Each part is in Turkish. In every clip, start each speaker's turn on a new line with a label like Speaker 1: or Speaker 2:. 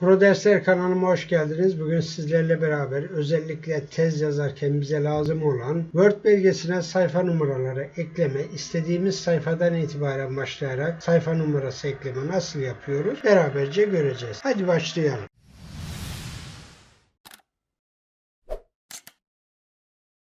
Speaker 1: Pro Dersler kanalıma hoş geldiniz. Bugün sizlerle beraber özellikle tez yazarken bize lazım olan Word belgesine sayfa numaraları ekleme, istediğimiz sayfadan itibaren başlayarak sayfa numarası ekleme nasıl yapıyoruz beraberce göreceğiz. Hadi başlayalım.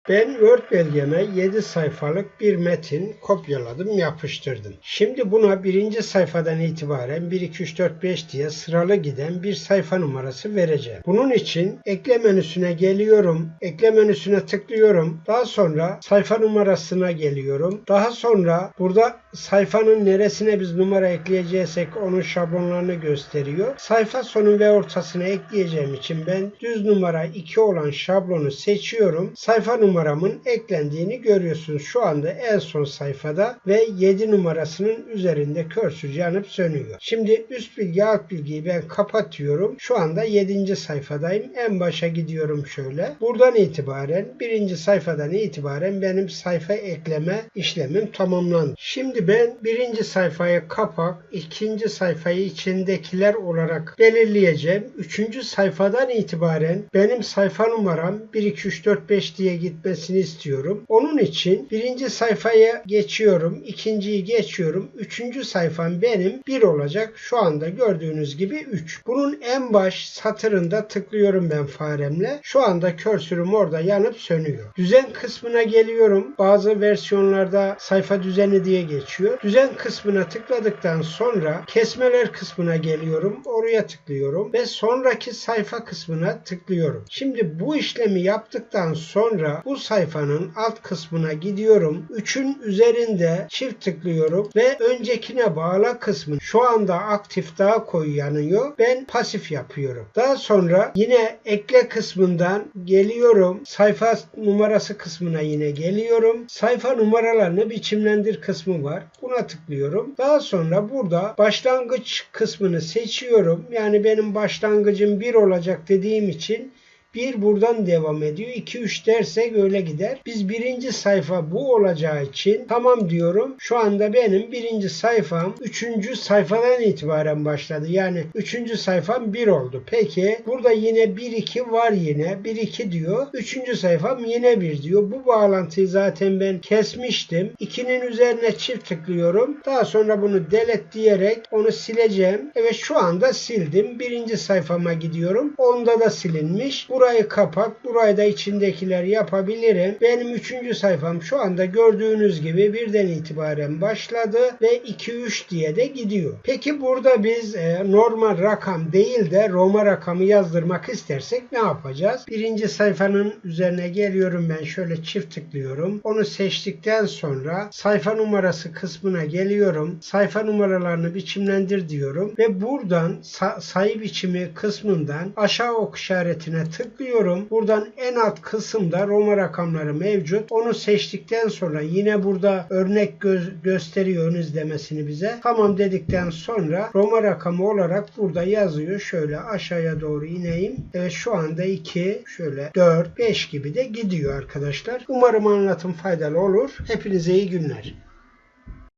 Speaker 1: Ben Word belgeme 7 sayfalık bir metin kopyaladım, yapıştırdım. Şimdi buna birinci sayfadan itibaren 1, 2, 3, 4, 5 diye sıralı giden bir sayfa numarası vereceğim. Bunun için ekle menüsüne geliyorum. Ekle menüsüne tıklıyorum. Daha sonra sayfa numarasına geliyorum. Daha sonra burada sayfanın neresine biz numara ekleyeceksek onun şablonlarını gösteriyor. Sayfa sonu ve ortasına ekleyeceğim için ben düz numara 2 olan şablonu seçiyorum. Sayfa numaramın eklendiğini görüyorsunuz. Şu anda en son sayfada ve 7 numarasının üzerinde körsür yanıp sönüyor. Şimdi üst bilgi alt bilgiyi ben kapatıyorum. Şu anda 7. sayfadayım. En başa gidiyorum şöyle. Buradan itibaren birinci sayfadan itibaren benim sayfa ekleme işlemim tamamlandı. Şimdi ben birinci sayfayı kapak, ikinci sayfayı içindekiler olarak belirleyeceğim. Üçüncü sayfadan itibaren benim sayfa numaram 1, 2, 3, 4, 5 diye gitmesini istiyorum. Onun için birinci sayfaya geçiyorum. ikinciyi geçiyorum. Üçüncü sayfam benim 1 olacak. Şu anda gördüğünüz gibi 3. Bunun en baş satırında tıklıyorum ben faremle. Şu anda körsürüm orada yanıp sönüyor. Düzen kısmına geliyorum. Bazı versiyonlarda sayfa düzeni diye geçiyor. Düzen kısmına tıkladıktan sonra kesmeler kısmına geliyorum. Oraya tıklıyorum ve sonraki sayfa kısmına tıklıyorum. Şimdi bu işlemi yaptıktan sonra bu sayfanın alt kısmına gidiyorum. 3'ün üzerinde çift tıklıyorum ve öncekine bağla kısmı şu anda aktif daha koyu yanıyor. Ben pasif yapıyorum. Daha sonra yine ekle kısmından geliyorum. Sayfa numarası kısmına yine geliyorum. Sayfa numaralarını biçimlendir kısmı var. Buna tıklıyorum. Daha sonra burada başlangıç kısmını seçiyorum. Yani benim başlangıcım 1 olacak dediğim için 1 buradan devam ediyor. 2 3 dersek öyle gider. Biz birinci sayfa bu olacağı için tamam diyorum. Şu anda benim birinci sayfam 3. sayfadan itibaren başladı. Yani 3. sayfam 1 oldu. Peki burada yine 1 2 var yine. 1 2 diyor. 3. sayfam yine 1 diyor. Bu bağlantıyı zaten ben kesmiştim. 2'nin üzerine çift tıklıyorum. Daha sonra bunu delete diyerek onu sileceğim. Evet şu anda sildim. Birinci sayfama gidiyorum. Onda da silinmiş. Burayı kapat. Burayı da içindekiler yapabilirim. Benim üçüncü sayfam şu anda gördüğünüz gibi birden itibaren başladı ve 2-3 diye de gidiyor. Peki burada biz e, normal rakam değil de Roma rakamı yazdırmak istersek ne yapacağız? Birinci sayfanın üzerine geliyorum ben şöyle çift tıklıyorum. Onu seçtikten sonra sayfa numarası kısmına geliyorum. Sayfa numaralarını biçimlendir diyorum ve buradan sa- sayı biçimi kısmından aşağı ok işaretine tıklıyorum. Buradan en alt kısımda Roma rakamları mevcut. Onu seçtikten sonra yine burada örnek gö- gösteriyor ön izlemesini bize. Tamam dedikten sonra Roma rakamı olarak burada yazıyor. Şöyle aşağıya doğru ineyim. Evet şu anda 2, şöyle 4, 5 gibi de gidiyor arkadaşlar. Umarım anlatım faydalı olur. Hepinize iyi günler.